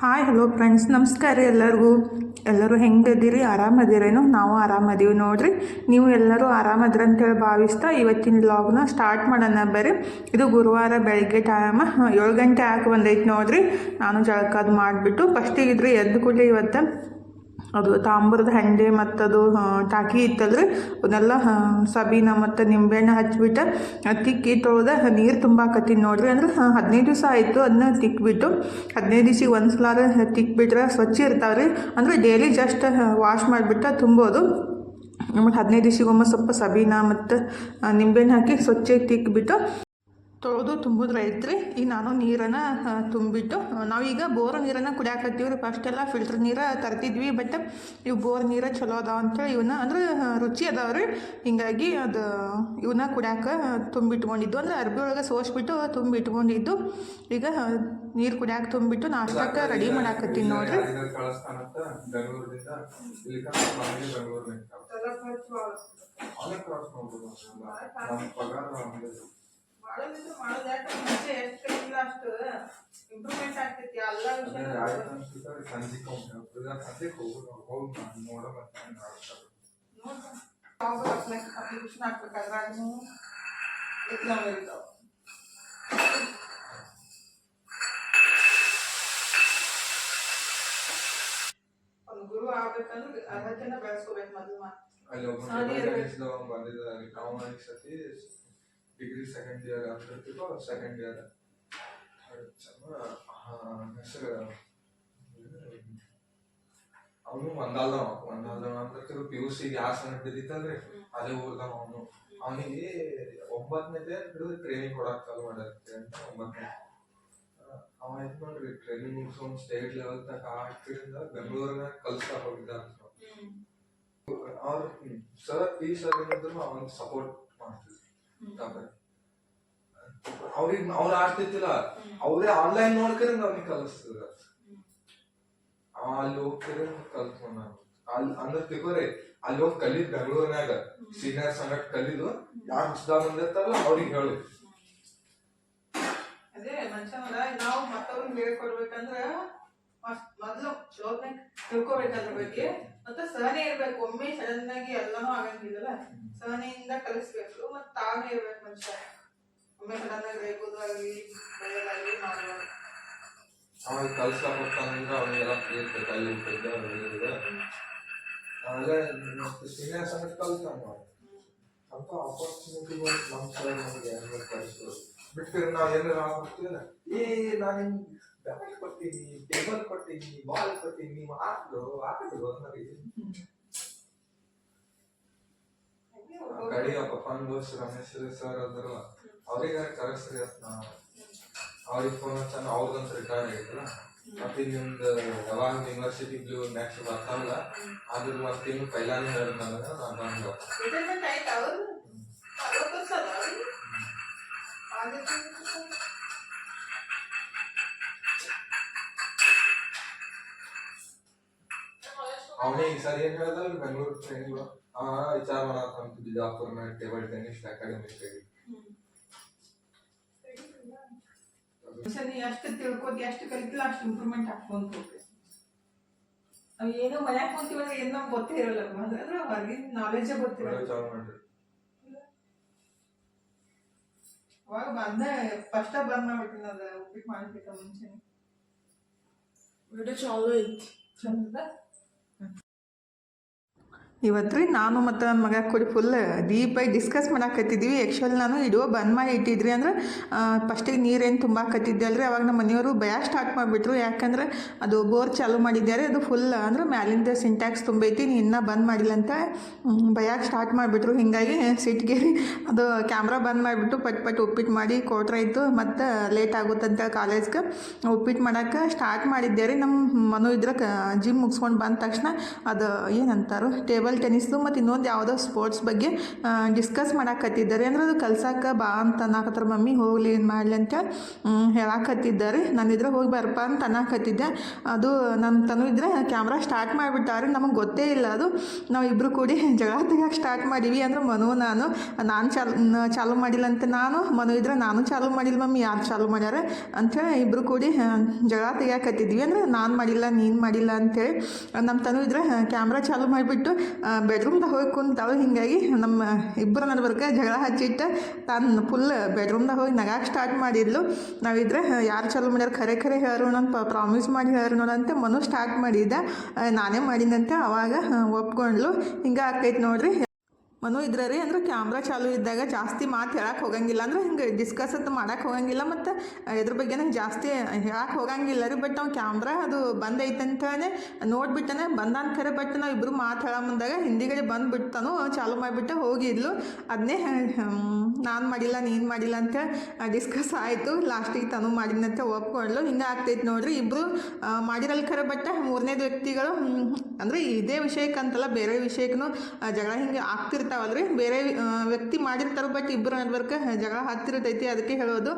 Hi hello friends ನಮಸ್ಕಾರ ರೀ ಎಲ್ಲರಿಗೂ. ಎಲ್ಲರೂ ಹೆಂಗದಿರಿ ಆರಾಮದಿರೇನು? ನಾವು ಆರಾಮದೀವಿ ನೋಡ್ರಿ. ನೀವು ಎಲ್ಲರೂ ಆರಾಮದ್ರ ಅಂತೇಳಿ ಭಾವಿಸ್ತಾ ಇವತ್ತಿನ ಲಾಗ್ನ ಸ್ಟಾರ್ಟ್ ಮಾಡೋಣ ಬರ್ರಿ. ಇದು ಗುರುವಾರ ಬೆಳಗ್ಗೆ ಟೈಮ್ ಏಳು ಗಂಟೆ ಹಾಕಿ ಬಂದೈತೆ ನೋಡ್ರಿ. ನಾನು ಜಳಕ ಅದು ಮಾಡಿಬಿಟ್ಟು ಫಸ್ಟಿಗೆ ಇದ್ರಿ, ಎದ್ದು ಕೂಡಲೇ ಇವತ್ತು ಅದು ತಾಮ್ರದ ಹಂಡೆ ಮತ್ತು ಅದು ಟಾಕಿ ಇತ್ತಲ್ರಿ? ಅವನ್ನೆಲ್ಲ ಆ, ಸಬೀನ ಮತ್ತು ನಿಂಬೆಹಣ್ಣು ಹಚ್ಬಿಟ್ಟು ಆ, ತಿಕ್ಕಿ ತೊಳ್ದ ನೀರು ತುಂಬಾಕತ್ತೀನಿ ನೋಡ್ರಿ. ಅಂದ್ರೆ ಹದಿನೈದು ದಿವಸ ಆಯಿತು ಅದನ್ನ ತಿಕ್ಬಿಟ್ಟು ಹದಿನೈದು ದಿವ್ಸಿಗೆ ಒಂದು ಸಲಾರ ತಿಕ್ಬಿಟ್ರೆ ಸ್ವಚ್ಛ ರೀ ಅಂದ್ರೆ ಡೈಲಿ ಜಸ್ಟ್ ವಾಶ್ ಮಾಡಿಬಿಟ್ಟು ತುಂಬೋದು. ಆಮೇಲೆ ಹದಿನೈದು ದಿವ್ಸಿಗೊಮ್ಮೆ ಸ್ವಲ್ಪ ಸಬೀನ ಮತ್ತು ನಿಂಬೆಹಣ್ಣು ಹಾಕಿ ಸ್ವಚ್ಛ ತಿಕ್ಬಿಟ್ಟು ತೊಳೆದು ತುಂಬಿದ್ರೆ ಐತ್ರಿ ಈಗ ನಾನು ನೀರನ್ನು ತುಂಬಿಟ್ಟು ನಾವೀಗ ಬೋರ್ ನೀರನ್ನು ಕುಡಿಯಾಕತ್ತೀವಿ ರೀ. ಫಸ್ಟ್ ಎಲ್ಲ ಫಿಲ್ಟರ್ ನೀರು ತರ್ತಿದ್ವಿ ಬಟ್ ಇವು ಬೋರ್ ನೀರು ಚಲೋ ಅದಾವ ಅಂತೇಳಿ ಇವನ್ನ ಅಂದ್ರೆ ರುಚಿ ಅದಾವ ರೀ. ಹಿಂಗಾಗಿ ಅದು ಇವನ್ನ ಕುಡಿಯಾಕ ತುಂಬಿಟ್ಕೊಂಡಿದ್ದು. ಅಂದ್ರೆ ಅರ್ಬಿ ಒಳಗೆ ಸೋಸ್ಬಿಟ್ಟು ತುಂಬಿಟ್ಕೊಂಡಿದ್ದು. ಈಗ ನೀರು ಕುಡಿಯಾಕ ತುಂಬಿಟ್ಟು ನಾಷ್ಟಕ್ಕೆ ರೆಡಿ ಮಾಡಾಕತ್ತೀನಿ ನೋಡ್ರಿ. ಕಳಿಸ್ತಾನಂತ ಬೆಂಗಳೂರಿಂದ ಇಲ್ಲಿ ತನಕ ಮನೆಗೆ ಬೆಂಗಳೂರಿನಾಗ ಅವನೇ ಕ್ರಾಸ್ ಮಾಡ್ಬೋದು ನಮ್ಮ ಪಗಾರ ಅವ್ನ್ದೇ. ಅದೇ ಆಯ್ತು ಅನ್ಸುತ್ತೆ ಸಂಜೆಗೆ ಒಮ್ಮೆ ಹೋಗ್ತದೆ. ಸಂಜೆಗೆ ಹೋಗೋದು ಹೋಗಿ ನಾನು ನೋಡೋ ಮತ್ತೆ ಮಾಡ್ತಾರೆ ಅಪ್ಲಿಕೇಶನ್ ಹಾಕ್ಬೇಕಾದ್ರೆ ಎಕ್ಸಾಮ್ ಇರ್ತಾವೆ ಒಂದು ಗುರು ಆಗ್ಬೇಕಂದ್ರೆ ಅರ್ಹತೆನ ಬೆಳೆಸ್ಕೋಬೇಕು ಮೊದಲು ಅಲ್ಲಿ ಒಬ್ಬ ಸಾಲಿ ಇರ್ಬೇಕು. ಅವ್ನು ಬಂದಿದ್ದ ನಾವು ಈ ಸತಿ ಡಿಗ್ರಿ ಸೆಕೆಂಡ್ ಇಯರ್ ಆಗ್ತಿರ್ತೀವೋ ಸೆಕೆಂಡ್ ಇಯರ್ ಹೆಸರು ಅವನು ಒಂದಾಲ್ದವ ಒಂದಾಲ್ದವ ಅಂದ್ರೆ ಪಿ ಯು ಸಿ ಯಾವ ಸಣ್ಣ ಬಿದ್ದಿತ್ತಲ್ರಿ ಅದೇ ಊರ್ದವ ಅವನು. ಅವನಿಗೆ ಒಂಬತ್ತನೇದೇ ಹಿಡಿದು ಟ್ರೈನಿಂಗ್ ಕೊಡಕ್ ಚಾಲು ಮಾಡತ್ತೆ ಅಂತ ಒಂಬತ್ತನೇ ಅವ ನೋಡ್ರಿ ಟ್ರೈನಿಂಗ್ ಮುಗಿಸ್ಕೊಂಡು ಸ್ಟೇಟ್ ಲೆವೆಲ್ ತಕ ಆಗ್ತಿರಿಂದ ಬೆಂಗಳೂರಿನ ಕಲ್ಸ್ತಾ ಹೋಗಿದ್ದ ಅವ್ರ ಸರ್ ಪಿ ಸರ್ ಏನಿದ್ರು ಅವನ್ ಸಪೋರ್ಟ್ ಮಾಡ್ತಿದ್ರು. ಅವ್ರಿಗೆ ಅವ್ರ ಆಡ್ತಿದ್ದಿಲ್ಲ ಅವ್ರೇ ಆನ್ಲೈನ್ ನೋಡ್ಕರಿ ಅವ್ನಿಗೆ ಕಲಿಸ್ತದ ಅಲ್ಲಿ ಹೋಗ್ತಿರ ಕಲ್ತ್ಕೊಂಡ ಅಲ್ಲಿ ಅಂದ್ರೆ ತಿಕೋರಿ ಅಲ್ಲಿ ಹೋಗಿ ಕಲಿದ್ ಬೆಂಗಳೂರಿನಾಗ ಸೀನಿಯರ್ ಸಂಗ ಕಲಿದು ಯಾರು ಹೊಸದಾಗ ಬಂದಿರ್ತಾರಲ್ಲ ಅವ್ರಿಗೆ ಹೇಳಿ. ಅದೇ ಮನುಷ್ಯನಲ್ಲ ನಾವು ಮತ್ತವ್ರಿಗೆ ಹೇಳ್ಕೊಡ್ಬೇಕಂದ್ರ ಮೊದ್ಲು ಚಲೋತ್ನಾಗ ತಿಳ್ಕೊಬೇಕು ಅದ್ರ ಬಗ್ಗೆ. ಮತ್ತೆ ಸಹನೆ ಇರ್ಬೇಕು, ಒಮ್ಮೆ ಸಡನ್ ಆಗಿ ಎಲ್ಲನೂ ಆಗಂಗಿಲ್ಲಲ್ಲ? ಸಹನೆಯಿಂದ ಕಲಿಸ್ಬೇಕು, ಮತ್ತೆ ತಾಳ್ಮೆ ಇರ್ಬೇಕು ಮನುಷ್ಯ. ಒಮ್ಮೆ ಸಡನ್ ಆಗಿ ರೇಗೋದಾಗ್ಲಿ ಬರೆಯೋದಾಗ್ಲಿ ಮಾಡ್ಬಾರ್ದು ಅವಾಗ ಕೆಲಸ ಹೋಗ್ತಾನಂದ್ರೆ ಅವನಿಗೆಲ್ಲ ಫ್ರೀ ಇರ್ತೈತೆ ಅಲ್ಲಿ ಇರ್ತೈತೆ ಅವನಿಗೆ ಆಮೇಲೆ ಮತ್ತೆ ಸೀನಿಯರ್ ಸಂಗಟ್ ಕಲ್ತಾನ ಅಂತ ಆಪರ್ಚುನಿಟಿಗಳು ನಮ್ಮ ಸಲ ನಮಗೆ ಕಲಿಸ್ಬೋದು? ಬಿಟ್ಟು ನಾವು ಏನಾರು ಆಗ್ಬಿಡ್ತೀವಲ್ಲ ಏ, ನಾನು ನಿಮ್ಗೆ ಕೊಡ್ತೀನಿ ಟೇಬಲ್ ಕೊಡ್ತೀನಿ ಬಾಲ್ ಕೊಡ್ತೀನಿ ನೀವು ಆಡ್ರು ಹಾಕಿದ್ರು ಕಡಿಯ ಕಡಿ ಪಪ್ಪನ ದೋಸ್ ರಮೇಶ್ ಸರ್ ಅದ್ರ ಅವ್ರಿಗೆ ಕರೆಸ್ರಿ ಅಂತ ನಾವು ಅವ್ರಿಗೆ ಫೋನ್ ಹಚ್ಚಾನ ಅವ್ರದಂತ ರಿಟೈರ್ ಆಗಿದ್ರ ಮತ್ತೆ ನಿಮ್ದು ಯಾವಾಗ ಯೂನಿವರ್ಸಿಟಿ ಬ್ಲೂ ನೆಕ್ಸ್ಟ್ ಬರ್ತಾವಲ್ಲ ಅದ್ರ ಮತ್ತೆ ಇನ್ನು ಪೈಲಾನೇ ಹೇಳಿದ ನನಗೆ ನಾನು ಬಂದು ರಿಟೈರ್ಮೆಂಟ್ ಆಯ್ತಾ ಅವ್ರು ಅವನೇ ಈ ಸರಿ ಏನ್ ಹೇಳ್ದಲ್ಲ ಬೆಂಗಳೂರು ಟ್ರೈನಿಂಗ್ ಆ ವಿಚಾರ ಅಂತ ಬಿಜಾಪುರ್ನ ಟೇಬಲ್ ಟೆನ್ನಿಸ್ ಅಕಾಡೆಮಿ ನೀ ಎಷ್ಟು ತಿಳ್ಕೊತಿ ಎಷ್ಟು ಕಲಿತಿಲ್ಲ ಅಷ್ಟು ಇಂಪ್ರೂವ್ಮೆಂಟ್ ಹಾಕ್ಕೊಂತ ಹೋಗ್ಬೇಕು ನಾವು ಏನೋ ಮನ್ಯಾಗ ಕುಂತೀವಲ್ಲ ಏನು ನಮ್ಗೆ ಗೊತ್ತೇ ಇರಲ್ಲ ಅಂದ್ರೆ ಹೊರಗಿನ ನಾಲೆಜೇ ಗೊತ್ತಿರಲ್ಲ. ಚಾಲು ಮಾಡ್ರಿ. ಅವಾಗ ಬಂದ ಫಸ್ಟ್ ಬಂದ್ ಮಾಡ್ಬಿಟ್ಟಿನ ಅದ ಉಪ್ಪಿಟ್ಟು ಮಾಡ್ಬೇಕ ಮುಂಚೆ ವಿಡಿಯೋ ಚಾಲು ಐತಿ. ಚಂದ ಇವತ್ತು ರೀ ನಾನು ಮತ್ತು ನನ್ನ ಮಗ ಕೂಡಿ ಫುಲ್ ಡೀಪಾಗಿ ಡಿಸ್ಕಸ್ ಮಾಡಾಕತ್ತಿದ್ವಿ. ಆ್ಯಕ್ಚುಲಿ ನಾನು ಇಡುವ ಬಂದ್ ಮಾಡಿ ಇಟ್ಟಿದ್ರಿ ಅಂದ್ರೆ ಫಸ್ಟಿಗೆ ನೀರೇನು ತುಂಬಾಕತ್ತಿದ್ದೆ ಅಲ್ರಿ? ಅವಾಗ ನಮ್ಮ ಮನೆಯವರು ಭಯ ಸ್ಟಾರ್ಟ್ ಮಾಡಿಬಿಟ್ರು. ಯಾಕಂದ್ರೆ ಅದು ಬೋರ್ ಚಾಲು ಮಾಡಿದ್ದಾರೆ. ಅದು ಫುಲ್ ಅಂದ್ರೆ ಮ್ಯಾಲಿಂದ ಸಿಂಟ್ಯಾಕ್ಸ್ ತುಂಬೈತಿ. ನೀ ಇನ್ನೂ ಬಂದ್ ಮಾಡಿಲ್ಲ ಅಂತ ಭಯ ಸ್ಟಾರ್ಟ್ ಮಾಡಿಬಿಟ್ರು. ಹಿಂಗಾಗಿ ಸಿಟ್ಗೇರಿ ಅದು ಕ್ಯಾಮ್ರಾ ಬಂದ್ ಮಾಡಿಬಿಟ್ಟು ಪಟ್ ಪಟ್ ಉಪ್ಪಿಟ್ಟು ಮಾಡಿ ಕೊಟ್ರಾಯ್ತು ಮತ್ತು ಲೇಟ್ ಆಗುತ್ತಂತ ಕಾಲೇಜ್ಗೆ ಉಪ್ಪಿಟ್ಟು ಮಾಡೋಕ್ಕೆ ಸ್ಟಾರ್ಟ್ ಮಾಡಿದ್ದೆ ರೀ ನಮ್ಮ ಮನು ಇದ್ರೆ ಜಿಮ್ ಮುಗಿಸ್ಕೊಂಡು ಬಂದ ತಕ್ಷಣ ಅದು ಏನಂತಾರೋ ಟೇಬಲ್ ಟೇಬಲ್ ಟೆನ್ನಿಸ್ದು ಮತ್ತು ಇನ್ನೊಂದು ಯಾವುದೋ ಸ್ಪೋರ್ಟ್ಸ್ ಬಗ್ಗೆ ಡಿಸ್ಕಸ್ ಮಾಡಾಕತ್ತಿದ್ದಾರೆ. ಅಂದ್ರೆ ಅದು ಕಲ್ಸಕ್ಕೆ ಬಾ ಅಂತ ಅನ್ನಕತ್ತಾರ. ಮಮ್ಮಿ ಹೋಗಲಿ, ಏನು ಮಾಡಲಿ ಅಂತ ಹೇಳಾಕತ್ತಿದ್ದಾರೆ. ನಾನು ಇದ್ರೆ ಹೋಗಿ ಬರಪ್ಪ ಅಂತ ಅನ್ನಕತ್ತಿದ್ದೆ. ಅದು ನಮ್ಮ ತನು ಇದ್ರೆ ಕ್ಯಾಮ್ರಾ ಸ್ಟಾರ್ಟ್ ಮಾಡಿಬಿಟ್ಟಾರೆ. ನಮಗೆ ಗೊತ್ತೇ ಇಲ್ಲ ಅದು. ನಾವು ಇಬ್ಬರು ಕೂಡಿ ಜಗಳ ತೆಗಿಯೋಕೆ ಸ್ಟಾರ್ಟ್ ಮಾಡೀವಿ. ಅಂದ್ರೆ ಮನು, ನಾನು ನಾನು ಚಾಲು ಚಾಲು ಮಾಡಿಲ್ಲ ಅಂತ ನಾನು, ಮನು ಇದ್ರೆ ನಾನು ಚಾಲು ಮಾಡಿಲ್ಲ. ಮಮ್ಮಿ ಯಾರು ಚಾಲು ಮಾಡ್ಯಾರ ಅಂಥೇಳಿ ಇಬ್ಬರು ಕೂಡಿ ಜಗಳ ತೆಗಿಯಾಕತ್ತಿದ್ವಿ ಅಂದ್ರೆ ನಾನು ಮಾಡಿಲ್ಲ, ನೀನು ಮಾಡಿಲ್ಲ ಅಂಥೇಳಿ ನಮ್ಮ ತನು ಇದ್ರೆ ಕ್ಯಾಮ್ರಾ ಚಾಲು ಮಾಡಿಬಿಟ್ಟು ಬೆಡ್ರೂಮ್ದಾಗ ಹೋಗಿ ಕುಂತಾವ ಹಿಂಗಾಗಿ ನಮ್ಮ ಇಬ್ಬರ ನಡ್ಬರ್ಕ ಜಗಳ ಹಚ್ಚಿಟ್ಟ ತಾನು ಫುಲ್ ಬೆಡ್ರೂಮ್ದಾಗ ಹೋಗಿ ನಗಾಕ್ ಸ್ಟಾರ್ಟ್ ಮಾಡಿದ್ಲು. ನಾವಿದ್ರೆ ಯಾರು ಚಲೋ ಮಾಡ್ಯಾರ ಖರೆ ಖರೆ ಹೇಳು ನಾನು ಪ್ರಾಮಿಸ್ ಮಾಡಿ ನೋಡಂತೆ ಮನು ಸ್ಟಾರ್ಟ್ ಮಾಡಿದ್ದೆ. ನಾನೇ ಮಾಡಿದಂತೆ ಅವಾಗ ಒಪ್ಕೊಂಡ್ಲು. ಹಿಂಗೆ ಆಕೈತೆ ನೋಡ್ರಿ ಮನು ಇದ್ರೆ ರೀ, ಅಂದ್ರೆ ಕ್ಯಾಮ್ರಾ ಚಾಲು ಇದ್ದಾಗ ಜಾಸ್ತಿ ಮಾತು ಹೇಳಕ್ಕೆ ಹೋಗಂಗಿಲ್ಲ. ಅಂದ್ರೆ ಹಿಂಗೆ ಡಿಸ್ಕಸ್ ಅಂತ ಮಾಡಕ್ಕೆ ಹೋಗಂಗಿಲ್ಲ, ಮತ್ತು ಇದ್ರ ಬಗ್ಗೆನೇ ಜಾಸ್ತಿ ಹೇಳಕ್ಕೆ ಹೋಗಂಗಿಲ್ಲ ರೀ ಬಟ್ ಅವ್ನು ಕ್ಯಾಮ್ರಾ ಅದು ಬಂದೈತೆ ಅಂತಲೇ ನೋಡ್ಬಿಟ್ಟನೆ, ಬಂದಾನ ಕರೆ ಬಟ್ ನಾವು ಇಬ್ಬರು ಮಾತು ಹೇಳ ಮುಂದಾಗ ಹಿಂದಿಗಡೆ ಬಂದುಬಿಡ್ತಾನು ಚಾಲು ಮಾಡಿಬಿಟ್ಟು ಹೋಗಿದ್ಲು. ಅದನ್ನೇ ನಾನು ಮಾಡಿಲ್ಲ, ನೀನು ಮಾಡಿಲ್ಲ ಅಂತ ಡಿಸ್ಕಸ್ ಆಯಿತು. ಲಾಸ್ಟಿಗೆ ತಾನು ಮಾಡಿದಂತೆ ಒಪ್ಕೊಂಡ್ಲು. ಹಿಂಗೆ ಆಗ್ತೈತೆ ನೋಡ್ರಿ ಇಬ್ಬರು ಮಾಡಿರಲ್ ಖರೆ ಬಟ್ ಮೂರನೇದು ವ್ಯಕ್ತಿಗಳು ಅಂದರೆ ಇದೇ ವಿಷಯಕ್ಕಂತಲ್ಲ, ಬೇರೆ ವಿಷಯಕ್ಕೂ ಜಗಳ ಹಿಂಗೆ ಆಗ್ತಿರ್ತಾವಲ್ರಿ ಬೇರೆ ವ್ಯಕ್ತಿ ಮಾಡಿರ್ತಾರೆ ಬಟ್ ಇಬ್ಬರು ನಡ್ಬರ್ಕ ಜಗಳ ಹತ್ತಿರತೈತಿ ಅದಕ್ಕೆ ಹೇಳೋದು.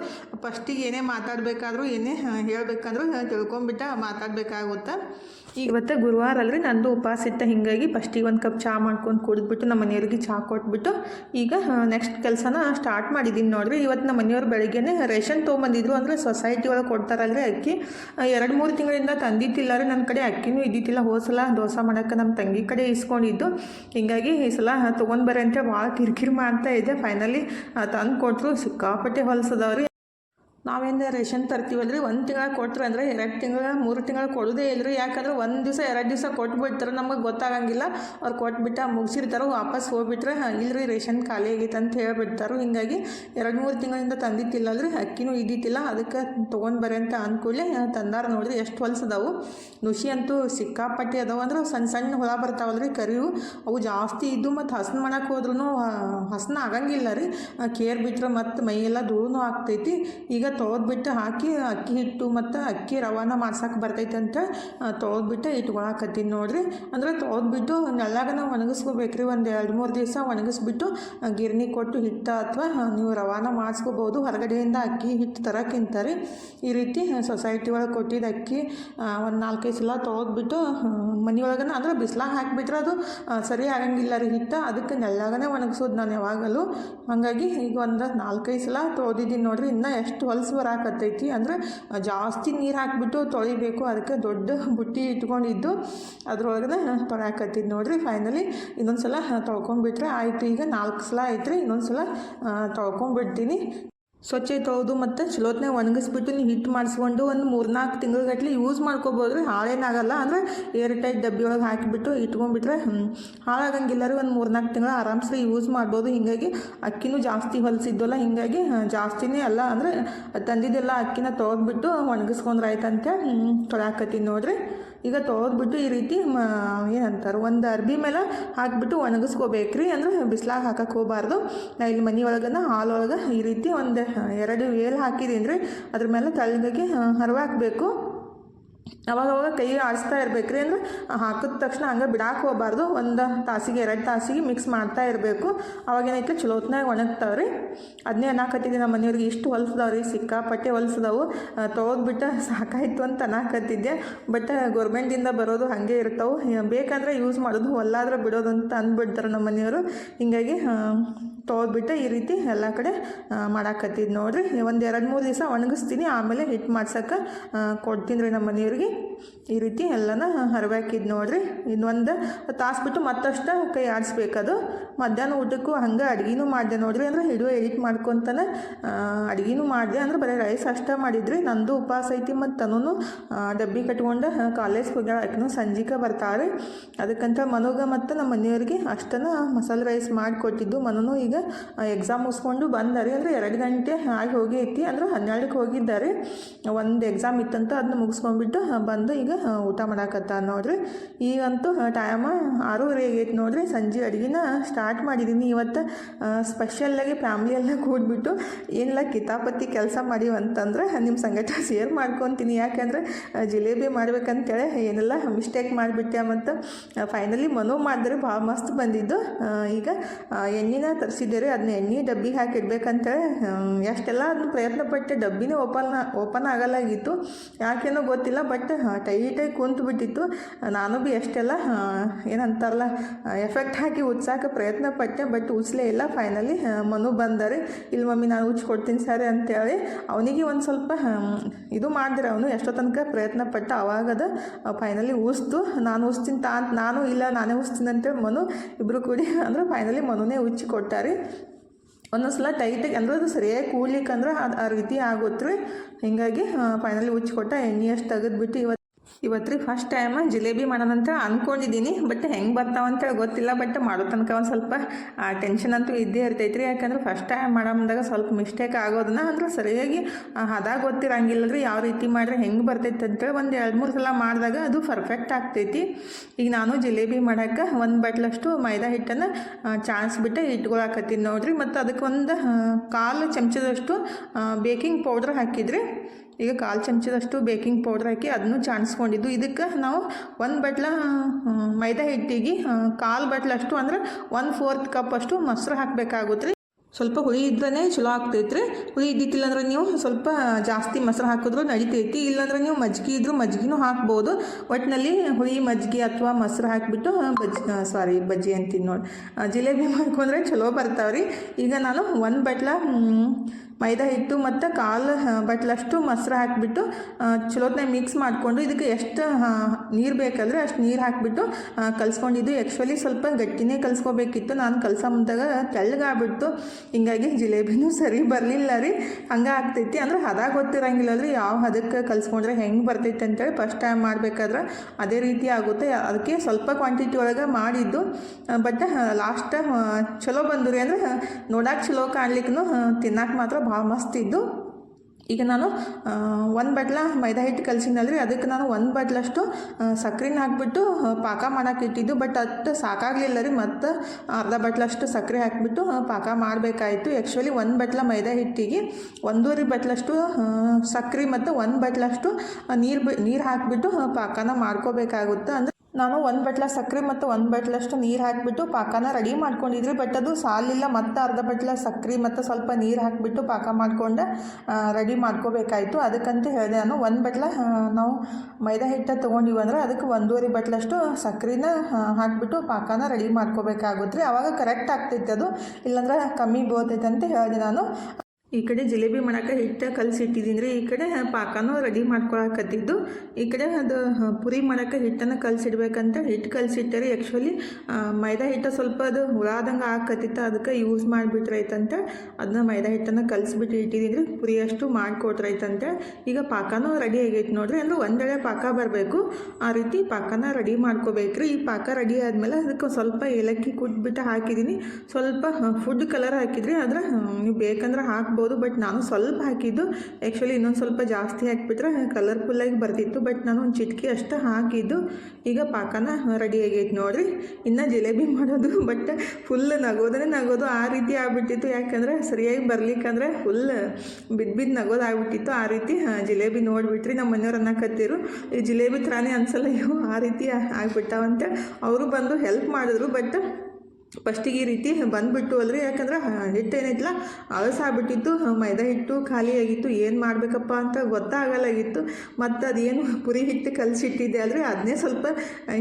ಫಸ್ಟಿಗೆ ಏನೇ ಮಾತಾಡಬೇಕಾದ್ರೂ, ಏನೇ ಹೇಳಬೇಕಾದ್ರೂ ತಿಳ್ಕೊಂಬಿಟ್ಟ ಮಾತಾಡಬೇಕಾಗುತ್ತೆ. ಇವತ್ತು ಗುರುವಾರ ಅಲ್ರಿ ನಂದು ಉಪವಾಸ ಇತ್ತ, ಹಿಂಗಾಗಿ ಫಸ್ಟಿಗೆ ಒಂದು ಕಪ್ ಚಹಾ ಮಾಡ್ಕೊಂಡು ಕುಡಿದ್ಬಿಟ್ಟು ನಮ್ಮ ಮನೆಯವ್ರಿಗೆ ಚಹಾ ಕೊಟ್ಬಿಟ್ಟು, ಈಗ ನೆಕ್ಸ್ಟ್ ಕೆಲಸನ ಸ್ಟಾರ್ಟ್ ಮಾಡಿದ್ದೀನಿ ನೋಡ್ರಿ. ಇವತ್ತು ನಮ್ಮ ಮನೆಯವ್ರು ಬೆಳಿಗ್ಗೆನೆ ರೇಷನ್ ತೊಗೊಂಬಂದಿದ್ರು ಅಂದರೆ ಸೊಸೈಟಿ ಒಳಗೆ ಕೊಡ್ತಾರಲ್ರಿ ಅಕ್ಕಿ. ಎರಡು ಮೂರು ತಿಂಗಳಿಂದ ತಂದಿದ್ದಿಲ್ಲ ರೀ ನನ್ನ ಕಡೆ ಅಕ್ಕಿನೂ ಇದ್ದಿದ್ದಿಲ್ಲ. ಹೋದ ಸಲ ದೋಸೆ ಮಾಡೋಕ್ಕೆ ನಮ್ಮ ತಂಗಿ ಕಡೆ ಇಸ್ಕೊಂಡಿದ್ದು. ಹಿಂಗಾಗಿ ಈ ಸಲ ತೊಗೊಂಡು ಅಂತ ಭಾಳ ಕಿರಿಕಿರಿ ಮಾಡ್ತಾ ಇದ್ದೆ ಫೈನಲಿ ತಂದು ಕೊಟ್ಟರು ಸಿಕ್ಕಾಪಟ್ಟೆ ಹೊಲ್ಸದವ್ರಿ. ನಾವೇನು ರೇಷನ್ ತರ್ತೀವಲ್ರಿ ಒಂದು ತಿಂಗಳ ಕೊಟ್ರು ಅಂದರೆ ಎರಡು ತಿಂಗಳ, ಮೂರು ತಿಂಗಳು ಕೊಡೋದೇ ಇಲ್ಲರಿ ಯಾಕಂದ್ರೆ ಒಂದು ದಿವಸ, ಎರಡು ದಿವಸ ಕೊಟ್ಬಿಡ್ತಾರೆ ನಮಗೆ ಗೊತ್ತಾಗಂಗಿಲ್ಲ. ಅವ್ರು ಕೊಟ್ಬಿಟ್ಟು ಮುಗಿಸಿರ್ತಾರೆ ವಾಪಸ್ ಹೋಗ್ಬಿಟ್ರೆ ಇಲ್ಲರಿ ರೇಷನ್ ಖಾಲಿ ಆಗೈತೆ ಅಂತ ಹೇಳ್ಬಿಡ್ತಾರೆ. ಹಿಂಗಾಗಿ ಎರಡು ಮೂರು ತಿಂಗಳಿಂದ ತಂದಿತ್ತಿಲ್ಲಲ್ರಿ ಅಕ್ಕಿನೂ ಇದ್ದಿತ್ತಿಲ್ಲ ಅದಕ್ಕೆ ತೊಗೊಂಡು ಅಂತ ಅಂದ್ಕೂಡ್ಲೆ ತಂದಾರ ನೋಡ್ರಿ ಎಷ್ಟು ಹೊಲಸದವು ನುಸಿ ಅಂತೂ ಸಿಕ್ಕಾಪಟ್ಟಿ ಅದಾವ ಅಂದ್ರೆ ಸಣ್ಣ ಸಣ್ಣ ಹುಳ ಬರ್ತಾವಲ್ರಿ ಕರಿವು ಅವು ಜಾಸ್ತಿ ಇದ್ದು ಮತ್ತು ಹಸನ್ ಮಾಡಕ್ಕೆ ಹೋದ್ರೂ ಹಸನ ಆಗಂಗಿಲ್ಲ ರೀ. ಕೇರ್ ಬಿಟ್ರೆ ಮತ್ತು ಮೈಯೆಲ್ಲ ದೂರನೂ ಆಗ್ತೈತಿ. ಈಗ ತೊಳೆದ್ಬಿಟ್ಟು ಹಾಕಿ, ಅಕ್ಕಿ ಹಿಟ್ಟು ಮತ್ತು ಅಕ್ಕಿ ರವಾನ ಮಾಡ್ಸೋಕೆ ಬರ್ತೈತೆ ಅಂತ ತೊಳೆದ್ಬಿಟ್ಟು ಇಟ್ಕೊಳಕತ್ತೀನಿ ನೋಡಿರಿ. ಅಂದ್ರೆ ತೊಳೆದ್ಬಿಟ್ಟು ನೆಳ್ಳಾಗ ನಾವು ಒಣಗಿಸ್ಕೋಬೇಕ್ರಿ, ಒಂದು ಎರಡು ಮೂರು ದಿವಸ ಒಣಗಿಸ್ಬಿಟ್ಟು ಗಿರಣಿ ಕೊಟ್ಟು ಹಿಟ್ಟು ಅಥವಾ ನೀವು ರವಾನ ಮಾಡಿಸ್ಕೋಬೋದು. ಹೊರಗಡೆಯಿಂದ ಅಕ್ಕಿ ಹಿಟ್ಟು ತರಕ್ಕಿಂತ ಈ ರೀತಿ ಸೊಸೈಟಿ ಒಳಗೆ ಕೊಟ್ಟಿದ್ದ ಅಕ್ಕಿ ಒಂದು ನಾಲ್ಕೈದು ಸಲ ತೊಳೆದ್ಬಿಟ್ಟು ಮನೆಯೊಳಗನ ಅಂದ್ರೆ ಬಿಸ್ಲಾಗ ಹಾಕಿಬಿಟ್ರೆ ಅದು ಸರಿ ಆಗಂಗಿಲ್ಲ ರೀ ಹಿಟ್ಟು. ಅದಕ್ಕೆ ನೆಲ್ಲಾಗನೇ ಒಣಗಿಸೋದು ನಾನು ಯಾವಾಗಲೂ. ಹಾಗಾಗಿ ಈಗ ಒಂದು ನಾಲ್ಕೈದು ಸಲ ತೊಳೆದಿದ್ದೀನಿ ನೋಡಿರಿ. ಇನ್ನೂ ಎಷ್ಟು ಹೊಲಸು ಬರಾಕತ್ತೈತಿ ಅಂದ್ರೆ ಜಾಸ್ತಿ ನೀರು ಹಾಕಿಬಿಟ್ಟು ತೊಳಿಬೇಕು. ಅದಕ್ಕೆ ದೊಡ್ಡ ಬುಟ್ಟಿ ಇಟ್ಕೊಂಡಿದ್ದು. ಅದ್ರೊಳಗೆ ತೊಳ್ಯಾಕತ್ತಿದ್ದು ನೋಡಿರಿ. ಫೈನಲಿ ಇನ್ನೊಂದು ಸಲ ತೊಳ್ಕೊಂಡ್ಬಿಟ್ರೆ ಆಯಿತು. ಈಗ ನಾಲ್ಕು ಸಲ ಆಯ್ತು ರೀ ಇನ್ನೊಂದು ಸಲ ತೊಳ್ಕೊಂಬಿಡ್ತೀನಿ ಸ್ವಚ್ಛ ತೊಳೆದು ಮತ್ತು ಚಲೋತ್ನಾಗ ಒಣಗಿಸ್ಬಿಟ್ಟು ನೀವು ಹಿಟ್ಟು ಮಾಡಿಸ್ಕೊಂಡು ಒಂದು ಮೂರ್ನಾಲ್ಕು ತಿಂಗಳಗಟ್ಲೆ ಯೂಸ್ ಮಾಡ್ಕೋಬೋದು ರೀ ಹಾಳೇನಾಗಲ್ಲ ಅಂದರೆ ಏರ್ ಟೈಟ್ ಡಬ್ಬಿ ಒಳಗೆ ಹಾಕಿಬಿಟ್ಟು ಇಟ್ಕೊಂಡ್ಬಿಟ್ರೆ ಹಾಳಾಗಂಗಿಲ್ಲ ರೀ ಒಂದು ಮೂರ್ನಾಲ್ಕು ತಿಂಗಳು ಆರಾಮ್ಸೆ ಯೂಸ್ ಮಾಡ್ಬೋದು. ಹೀಗಾಗಿ ಅಕ್ಕಿನೂ ಜಾಸ್ತಿ ಹೊಲಿಸಿದ್ದಲ್ಲ ಹೀಗಾಗಿ ಜಾಸ್ತಿನೇ ಅಲ್ಲ. ಅಂದರೆ ತಂದಿದ್ದೆಲ್ಲ ಅಕ್ಕಿನ ತೊಳೆದ್ಬಿಟ್ಟು ಒಣಗಿಸ್ಕೊಂಡ್ರೆ ಆಯ್ತಂತೆ. ತೊಳ್ಯಾಕತ್ತೀನಿ ನೋಡ್ರಿ. ಈಗ ತೊಳೆದ್ಬಿಟ್ಟು ಈ ರೀತಿ ಏನಂತಾರೆ, ಒಂದು ಅರ್ಬಿ ಮೇಲೆ ಹಾಕಿಬಿಟ್ಟು ಒಣಗಿಸ್ಕೋಬೇಕ್ರಿ ಅಂದ್ರೆ ಬಿಸ್ಲಾಗ ಹಾಕಕ್ಕೆ ಹೋಗಬಾರ್ದು. ಇಲ್ಲಿ ಮನೆ ಒಳಗನ, ಹಾಲು ಒಳಗೆ ಈ ರೀತಿ ಒಂದು ಎರಡು ವೇಲ್ ಹಾಕಿದೀನಿ ರೀ ಅದ್ರ ಮೇಲೆ ತಳ್ಳಗಾಗಿ ಹರವಾಕಬೇಕು ಅವಾಗ ಅವಾಗ ಕೈ ಆಡಿಸ್ತಾ ಇರ್ಬೇಕು ರೀ ಅಂದ್ರೆ ಹಾಕಿದ ತಕ್ಷಣ ಹಂಗೆ ಬಿಡಾಕೆ ಹೋಗಬಾರ್ದು. ಒಂದು ತಾಸಿಗೆ, ಎರಡು ತಾಸಿಗೆ ಮಿಕ್ಸ್ ಮಾಡ್ತಾ ಇರಬೇಕು. ಅವಾಗೇನೈತೆ ಚಲೋತ್ನಾಗ ಒಣಗ್ತಾವೆ ರೀ ಅದನ್ನೇ ಅನ್ನಕತ್ತಿದ್ದೆ ನಮ್ಮ ಮನೆಯವ್ರಿಗೆ. ಇಷ್ಟು ಹೊಲ್ಸದವ್ರಿ ರೀ ಸಿಕ್ಕಾಪಟ್ಟೆ ಹೊಲ್ಸದವು. ತೊಗೊದ್ಬಿಟ್ಟು ಸಾಕಾಯಿತು ಅಂತ ಅನ್ನಕತ್ತಿದ್ದೆ ಬಟ್ ಗೌರ್ಮೆಂಟಿಂದ ಬರೋದು ಹಾಗೆ ಇರ್ತಾವೆ. ಬೇಕಂದ್ರೆ ಯೂಸ್ ಮಾಡೋದು, ಹೊಲ್ಲಾದ್ರೆ ಬಿಡೋದು ಅಂತ ಅಂದ್ಬಿಡ್ತಾರೆ ನಮ್ಮ ಮನೆಯವರು. ಹಿಂಗಾಗಿ ತೊಳೆದ್ಬಿಟ್ಟು ಈ ರೀತಿ ಎಲ್ಲ ಕಡೆ ಮಾಡಾಕತ್ತಿದ್ದು ನೋಡಿರಿ. ಒಂದು ಎರಡು ಮೂರು ದಿವಸ ಒಣಗಿಸ್ತೀನಿ. ಆಮೇಲೆ ಹಿಟ್ಟು ಮಾಡ್ಸಕ್ಕೆ ಕೊಡ್ತೀನಿ ರೀ ನಮ್ಮ ಮನೆಯವ್ರಿಗೆ. ಈ ರೀತಿ ಎಲ್ಲನ ಹರವಾಕಿದ್ದು ನೋಡಿರಿ. ಇನ್ನೊಂದು ತಾಸು ಬಿಟ್ಟು ಮತ್ತಷ್ಟು ಕೈ ಆಡಿಸ್ಬೇಕದು. ಮಧ್ಯಾಹ್ನ ಊಟಕ್ಕೂ ಹಂಗೆ ಅಡುಗೆನೂ ಮಾಡಿದೆ ನೋಡಿರಿ. ಅಂದ್ರೆ ಹಿಡಿಯೋ ಎಡಿಟ್ ಮಾಡ್ಕೊತಾನೆ ಅಡುಗೆನೂ ಮಾಡಿದೆ. ಅಂದ್ರೆ ಬರೀ ರೈಸ್ ಅಷ್ಟೇ ಮಾಡಿದ್ರಿ. ನಂದು ಉಪವಾಸ ಐತಿ ಮತ್ತು ತನೂ ಡಬ್ಬಿ ಕಟ್ಕೊಂಡು ಕಾಲೇಜ್ಗೆ ಹೋಗ್ಯಾಳ. ಆಕಿನೂ ಸಂಜಿಕೆ ಬರ್ತಾರೆ ಅದಕ್ಕಂತ ಮನೋಗ ಮತ್ತು ನಮ್ಮ ಮನೆಯವ್ರಿಗೆ ಅಷ್ಟನ್ನು ಮಸಾಲೆ ರೈಸ್ ಮಾಡಿಕೊಟ್ಟಿದ್ದು ಮನೂ ಈಗ ಎಕ್ಸಾಮ್ ಮುಗಿಸ್ಕೊಂಡು ಬಂದಾರೆ. ಅಂದರೆ ಎರಡು ಗಂಟೆ ಆಗಿ ಹೋಗಿ ಐತಿ ಅಂದ್ರೆ ಹನ್ನೆರಡಕ್ಕೆ ಹೋಗಿದ್ದಾರೆ. ಒಂದು ಎಕ್ಸಾಮ್ ಇತ್ತಂತ ಅದನ್ನ ಮುಗಿಸ್ಕೊಂಡ್ಬಿಟ್ಟು ಬಂದು ಈಗ ಊಟ ಮಾಡಾಕತ್ತ ನೋಡ್ರಿ. ಈಗಂತೂ ಟೈಮ ಆರೂವರೆ ಆಗೈತೆ ನೋಡ್ರಿ. ಸಂಜೆ ಅಡುಗೆನ ಸ್ಟಾರ್ಟ್ ಮಾಡಿದ್ದೀನಿ ಇವತ್ತು. ಸ್ಪೆಷಲ್ಲಾಗಿ ಫ್ಯಾಮ್ಲಿಯೆಲ್ಲ ಕೂಡ್ಬಿಟ್ಟು, ಏನಿಲ್ಲ, ಕಿತಾಪತಿ ಕೆಲಸ ಮಾಡಿವ ಅಂತಂದ್ರೆ ನಿಮ್ಮ ಸಂಗಟ ಶೇರ್ ಮಾಡ್ಕೊತೀನಿ. ಯಾಕಂದ್ರೆ ಜಿಲೇಬಿ ಮಾಡ್ಬೇಕಂತೇಳಿ ಏನೆಲ್ಲ ಮಿಸ್ಟೇಕ್ ಮಾಡಿಬಿಟ್ಟೆ ಮತ್ತು ಫೈನಲಿ ಮನೋ ಮಾಡಿದ್ರೆ ಭಾಳ ಮಸ್ತ್ ಬಂದಿದ್ದು. ಈಗ ಎಣ್ಣೆನ ಎಣ್ಣೆನ ತರಿಸಿದ್ದೀರಿ ಅದನ್ನ ಎಣ್ಣೆ ಡಬ್ಬಿಗೆ ಹಾಕಿ ಇಡ್ಬೇಕಂತೇಳಿ ಎಷ್ಟೆಲ್ಲ ಅದನ್ನ ಪ್ರಯತ್ನ ಪಟ್ಟೆ ಡಬ್ಬಿನೇ ಓಪನ್ ಓಪನ್ ಆಗಲಾಗಿತ್ತು. ಯಾಕೇನೋ ಗೊತ್ತಿಲ್ಲ, ಬಟ್ ಟೈಟಾಗಿ ಕುಂತು ಬಿಟ್ಟಿತ್ತು. ನಾನು ಭೀ ಎಷ್ಟೆಲ್ಲ ಏನಂತಾರಲ್ಲ, ಎಫೆಕ್ಟ್ ಹಾಕಿ ಉಚ್ಚಾಕೆ ಪ್ರಯತ್ನ ಪಟ್ಟೆ, ಬಟ್ ಉಚ್ಲೇ ಇಲ್ಲ. ಫೈನಲಿ ಮನು ಬಂದರೆ. ಇಲ್ಲಿ ಮಮ್ಮಿ, ನಾನು ಉಚ್ಚಿ ಕೊಡ್ತೀನಿ ಸರಿ ಅಂತೇಳಿ ಅವನಿಗೆ ಒಂದು ಸ್ವಲ್ಪ ಇದು ಮಾಡಿದ್ರೆ ಅವನು. ಎಷ್ಟೋ ತನಕ ಪ್ರಯತ್ನ ಪಟ್ಟ ಅವಾಗದ, ಫೈನಲಿ ಉಸ್ತು ನಾನು ಉಸ್ತೀನಿ ತಾ ನಾನು ಇಲ್ಲ, ನಾನೇ ಉಸ್ತೀನಿ ಅಂತೇಳಿ ಮನು ಇಬ್ಬರು ಕೂಡಿ, ಅಂದ್ರೆ ಫೈನಲಿ ಮನುನೇ ಉಚ್ಚಿ ಕೊಟ್ಟಾರಿ. ಒಂದೊಂದು ಸಲ ಟೈಟಾಗಿ ಅಂದ್ರೆ ಅದು ಸರಿಯಾಗಿ ಕೂಡ್ಲಿಕ್ಕೆ ಅಂದ್ರೆ ಅದು ಆ ರೀತಿ ಆಗುತ್ತೆ ರೀ ಹೀಗಾಗಿ ಫೈನಲಿ ಕೊಟ್ಟ ಎಣ್ಣೆ ಅಷ್ಟು ತೆಗೆದ್ಬಿಟ್ಟು ಇವತ್ತು ಇವತ್ತು ಫಸ್ಟ್ ಟೈಮ್ ಜಿಲೇಬಿ ಮಾಡೋದಂತ ಅಂದ್ಕೊಂಡಿದ್ದೀನಿ ಬಟ್ ಹೆಂಗೆ ಬರ್ತಾವ ಅಂತೇಳಿ ಗೊತ್ತಿಲ್ಲ ಬಟ್ ಮಾಡೋ ತನಕ ಒಂದು ಸ್ವಲ್ಪ ಟೆನ್ಷನ್ ಅಂತೂ ಇದ್ದೇ ಇರ್ತೈತೆ ಯಾಕಂದ್ರೆ ಫಸ್ಟ್ ಟೈಮ್ ಮಾಡೋ ಸ್ವಲ್ಪ ಮಿಸ್ಟೇಕ್ ಆಗೋದನ್ನ ಅಂದ್ರೆ ಸರಿಯಾಗಿ ಆ, ಹದ ಗೊತ್ತಿರಂಗಿಲ್ಲ ರೀ ಯಾವ ರೀತಿ ಮಾಡಿದ್ರೆ ಹೆಂಗೆ ಬರ್ತೈತೆ ಅಂತೇಳಿ ಒಂದು ಎರಡು ಮೂರು ಸಲ ಮಾಡಿದಾಗ ಅದು ಪರ್ಫೆಕ್ಟ್ ಆಗ್ತೈತಿ. ಈಗ ನಾನು ಜಿಲೇಬಿ ಮಾಡೋಕ್ಕೆ ಒಂದು ಬಟ್ಲಷ್ಟು ಮೈದಾ ಹಿಟ್ಟನ್ನು ಚಾನ್ಸ್ ಚಾನ್ಸ್ಬಿಟ್ಟು ಇಟ್ಕೊಳಕತ್ತೀನಿ ನೋಡ್ರಿ. ಮತ್ತು ಅದಕ್ಕೆ ಒಂದು ಕಾಲು ಚಮಚದಷ್ಟು ಬೇಕಿಂಗ್ ಪೌಡ್ರ್ ಹಾಕಿದ್ರಿ. ಈಗ ಕಾಲು ಚಮಚದಷ್ಟು ಬೇಕಿಂಗ್ ಪೌಡ್ರ್ ಹಾಕಿ ಅದನ್ನು ಚಾಣಿಸ್ಕೊಂಡಿದ್ದು. ಇದಕ್ಕೆ ನಾವು ಒಂದು ಬಟ್ಲ ಮೈದಾ ಹಿಟ್ಟಿಗೆ ಕಾಲು ಬಟ್ಲಷ್ಟು ಅಂದ್ರೆ ಒಂದು ಫೋರ್ತ್ ಕಪ್ ಅಷ್ಟು ಮೊಸರು ಹಾಕಬೇಕಾಗುತ್ತೆ ರೀ ಸ್ವಲ್ಪ ಹುಳಿ ಇದ್ರೇ ಚಲೋ ಆಗ್ತೈತೆ ರೀ ಹುಳಿ ಇದ್ದಿತ್ತಿಲ್ಲ ಅಂದ್ರೆ ನೀವು ಸ್ವಲ್ಪ ಜಾಸ್ತಿ ಮೊಸರು ಹಾಕಿದ್ರು ನಡಿತೈತಿ. ಇಲ್ಲಾಂದ್ರೆ ನೀವು ಮಜ್ಜಿಗೆ ಇದ್ರೂ ಮಜ್ಜಿಗೆನೂ ಹಾಕ್ಬೋದು. ಒಟ್ಟಿನಲ್ಲಿ ಹುಳಿ ಮಜ್ಜಿಗೆ ಅಥವಾ ಮೊಸರು ಹಾಕಿಬಿಟ್ಟು ಬಜ್ಜಿ ಸಾರಿ ಬಜ್ಜಿ ಅಂತೀನಿ ನೋಡಿ. ಜಿಲೇಬಿ ಮಾಡ್ಕೊಂಡ್ರೆ ಚಲೋ ಬರ್ತಾವೆ ರೀ ಈಗ ನಾನು ಒಂದು ಬಟ್ಲ ಮೈದಾ ಹಿಟ್ಟು ಮತ್ತು ಕಾಲು ಬಟ್ಲಷ್ಟು ಮೊಸರು ಹಾಕಿಬಿಟ್ಟು ಚಲೋತ್ನಾಗ ಮಿಕ್ಸ್ ಮಾಡಿಕೊಂಡು ಇದಕ್ಕೆ ಎಷ್ಟು ನೀರು ಬೇಕಾದರೆ ಅಷ್ಟು ನೀರು ಹಾಕಿಬಿಟ್ಟು ಕಲಿಸ್ಕೊಂಡಿದ್ದು ಆ್ಯಕ್ಚುಲಿ ಸ್ವಲ್ಪ ಗಟ್ಟಿನೇ ಕಲಿಸ್ಕೋಬೇಕಿತ್ತು. ನಾನು ಕಲಸ ಮುಂದಾಗ ತೆಳ್ಳಗಾಗ್ಬಿಟ್ಟು ಹಿಂಗಾಗಿ ಜಿಲೇಬಿನೂ ಸರಿ ಬರಲಿಲ್ಲ ರೀ. ಹಂಗೆ ಆಗ್ತೈತಿ. ಅಂದ್ರೆ ಹದ ಗೊತ್ತಿರಂಗಿಲ್ಲ ರೀ ಯಾವ ಹದಕ್ಕೆ ಕಲಿಸ್ಕೊಂಡ್ರೆ ಹೆಂಗೆ ಬರ್ತೈತೆ ಅಂತೇಳಿ ಫಸ್ಟ್ ಟೈಮ್ ಮಾಡಬೇಕಾದ್ರೆ ಅದೇ ರೀತಿ ಆಗುತ್ತೆ. ಅದಕ್ಕೆ ಸ್ವಲ್ಪ ಕ್ವಾಂಟಿಟಿ ಒಳಗೆ ಮಾಡಿದ್ದು. ಬಟ್ ಲಾಸ್ಟ್ ಚಲೋ ಬಂದು ರೀ. ಅಂದ್ರೆ ನೋಡಕ್ಕೆ ಚಲೋ ಕಾಣ್ಲಿಕ್ಕೂ ತಿನ್ನಕ್ಕೆ ಮಾತ್ರ ಭಾಳ ಮಸ್ತ್ ಇದ್ದು ಈಗ ನಾನು ಒಂದು ಬಟ್ಲ ಮೈದಾ ಹಿಟ್ಟು ಕಲ್ಸಿನಲ್ರಿ ಅದಕ್ಕೆ ನಾನು ಒಂದು ಬಟ್ಲಷ್ಟು ಸಕ್ರೆನ ಹಾಕ್ಬಿಟ್ಟು ಪಾಕ ಮಾಡೋಕೆ ಇಟ್ಟಿದ್ದು. ಬಟ್ ಅಷ್ಟು ಸಾಕಾಗಲಿಲ್ಲ ರೀ ಮತ್ತು ಅರ್ಧ ಬಟ್ಲಷ್ಟು ಸಕ್ಕರೆ ಹಾಕಿಬಿಟ್ಟು ಪಾಕ ಮಾಡಬೇಕಾಯಿತು. ಆ್ಯಕ್ಚುಲಿ ಒಂದು ಬಟ್ಲ ಮೈದಾ ಹಿಟ್ಟಿಗೆ ಒಂದೂವರೆ ಬಟ್ಲಷ್ಟು ಸಕ್ಕರೆ ಮತ್ತು ಒಂದು ಬಟ್ಲಷ್ಟು ನೀರು ನೀರು ಹಾಕಿಬಿಟ್ಟು ಪಾಕನ ಮಾಡ್ಕೋಬೇಕಾಗುತ್ತೆ ಅಂದ್ರೆ ನಾನು ಒಂದು ಬಟ್ಲ ಸಕ್ಕರೆ ಮತ್ತು ಒಂದು ಬಟ್ಲಷ್ಟು ನೀರು ಹಾಕಿಬಿಟ್ಟು ಪಾಕನ ರೆಡಿ ಮಾಡ್ಕೊಂಡಿದ್ರಿ ಬಟ್ ಅದು ಸಾಲಿಲ್ಲ, ಮತ್ತು ಅರ್ಧ ಬಟ್ಲ ಸಕ್ಕರೆ ಮತ್ತು ಸ್ವಲ್ಪ ನೀರು ಹಾಕಿಬಿಟ್ಟು ಪಾಕ ಮಾಡ್ಕೊಂಡು ರೆಡಿ ಮಾಡ್ಕೋಬೇಕಾಯಿತು. ಅದಕ್ಕಂತ ಹೇಳಿದೆ ನಾನು, ಒಂದು ಬಟ್ಲ ನಾವು ಮೈದಾ ಹಿಟ್ಟ ತೊಗೊಂಡಿವಿ ಅಂದ್ರೆ ಅದಕ್ಕೆ ಒಂದೂವರೆ ಬಟ್ಲಷ್ಟು ಸಕ್ಕರೆನ ಹಾಕಿಬಿಟ್ಟು ಪಾಕನ ರೆಡಿ ಮಾಡ್ಕೋಬೇಕಾಗುತ್ತೆ ರೀ. ಅವಾಗ ಕರೆಕ್ಟ್ ಆಗ್ತೈತೆ ಅದು, ಇಲ್ಲಾಂದ್ರೆ ಕಮ್ಮಿ ಬೋತೈತೆ ಅಂತ ಹೇಳಿದೆ ನಾನು. ಈ ಕಡೆ ಜಿಲೇಬಿ ಮಾಡಕ್ಕೆ ಹಿಟ್ಟು ಕಲಸಿಟ್ಟಿದ್ದೀನಿ ರೀ ಈ ಕಡೆ ಪಾಕನೂ ರೆಡಿ ಮಾಡ್ಕೊಳಕತ್ತಿದ್ದು. ಈ ಕಡೆ ಅದು ಪುರಿ ಮಾಡೋಕೆ ಹಿಟ್ಟನ್ನು ಕಲಸಿಡ್ಬೇಕಂತ ಹಿಟ್ಟು ಕಲಸಿಟ್ಟರೆ ಆ್ಯಕ್ಚುಲಿ ಮೈದಾ ಹಿಟ್ಟು ಸ್ವಲ್ಪ ಅದು ಹುಳಾದಂಗೆ ಹಾಕತ್ತಿತ್ತು ಅದಕ್ಕೆ ಯೂಸ್ ಮಾಡಿಬಿಟ್ರೈತಂತೆ. ಅದನ್ನ ಮೈದಾ ಹಿಟ್ಟನ್ನು ಕಲಿಸ್ಬಿಟ್ಟು ಇಟ್ಟಿದ್ದೀನಿ ಪುರಿ ಅಷ್ಟು ಮಾಡಿಕೊಟ್ರೈತಂತೆ. ಈಗ ಪಾಕನೂ ರೆಡಿ ಆಗೈತೆ ನೋಡ್ರಿ. ಅಂದ್ರೆ ಒಂದೆಳೆ ಪಾಕ ಬರಬೇಕು. ಆ ರೀತಿ ಪಾಕನ ರೆಡಿ ಮಾಡ್ಕೋಬೇಕ್ರಿ. ಈ ಪಾಕ ರೆಡಿ ಆದಮೇಲೆ ಅದಕ್ಕೆ ಸ್ವಲ್ಪ ಏಲಕ್ಕಿ ಕುಟ್ಬಿಟ್ಟು ಹಾಕಿದ್ದೀನಿ. ಸ್ವಲ್ಪ ಫುಡ್ ಕಲರ್ ಹಾಕಿದ್ರಿ. ಆದ್ರೆ ನೀವು ಬೇಕಂದ್ರೆ ಹಾಕ್ಬೋದು ಬಟ್ ನಾನು ಸ್ವಲ್ಪ ಹಾಕಿದ್ದು ಆ್ಯಕ್ಚುಲಿ ಇನ್ನೊಂದು ಸ್ವಲ್ಪ ಜಾಸ್ತಿ ಹಾಕಿಬಿಟ್ರೆ ಕಲರ್ಫುಲ್ಲಾಗಿ ಬರ್ತಿತ್ತು ಬಟ್ ನಾನು ಒಂದು ಚಿಟಕಿ ಅಷ್ಟು ಹಾಕಿದ್ದು ಈಗ ಪಾಕನ ರೆಡಿ ಆಗೈತೆ ನೋಡಿರಿ. ಇನ್ನು ಜಿಲೇಬಿ ಮಾಡೋದು ಬಟ್ ಫುಲ್ ನಗೋದೇ ನಗೋದು ಆ ರೀತಿ ಆಗ್ಬಿಟ್ಟಿತ್ತು. ಯಾಕಂದ್ರೆ ಸರಿಯಾಗಿ ಬರ್ಲಿಕ್ಕಂದ್ರೆ ಫುಲ್ ಬಿದ್ದು ಬಿದ್ದು ನಗೋದು ಆಗ್ಬಿಟ್ಟಿತ್ತು. ಆ ರೀತಿ ಜಿಲೇಬಿ ನೋಡಿಬಿಟ್ರಿ ನಮ್ಮ ಮನೆಯವ್ರು ಅನ್ನಕತ್ತಿರು ಈ ಜಿಲೇಬಿ ಥರಾನೇ ಅನ್ಸಲ್ಲ, ಇವು ಆ ರೀತಿ ಆಗ್ಬಿಟ್ಟಾವಂತೆ. ಅವರು ಬಂದು ಹೆಲ್ಪ್ ಮಾಡಿದ್ರು ಬಟ್ ಫಸ್ಟಿಗೆ ಈ ರೀತಿ ಬಂದುಬಿಟ್ಟು ಅಲ್ರಿ ಯಾಕಂದ್ರೆ ಹಿಟ್ಟು ಏನೈತಿಲ್ಲ ಅಳಸಾಗ್ಬಿಟ್ಟಿತ್ತು ಮೈದಾ ಹಿಟ್ಟು ಖಾಲಿ ಆಗಿತ್ತು, ಏನು ಮಾಡಬೇಕಪ್ಪ ಅಂತ ಗೊತ್ತಾಗಲಾಗಿತ್ತು. ಮತ್ತು ಅದೇನು ಪುರಿ ಹಿಟ್ಟು ಕಲಸಿಟ್ಟಿದ್ದೆ ಅಲ್ರಿ ಅದನ್ನೇ ಸ್ವಲ್ಪ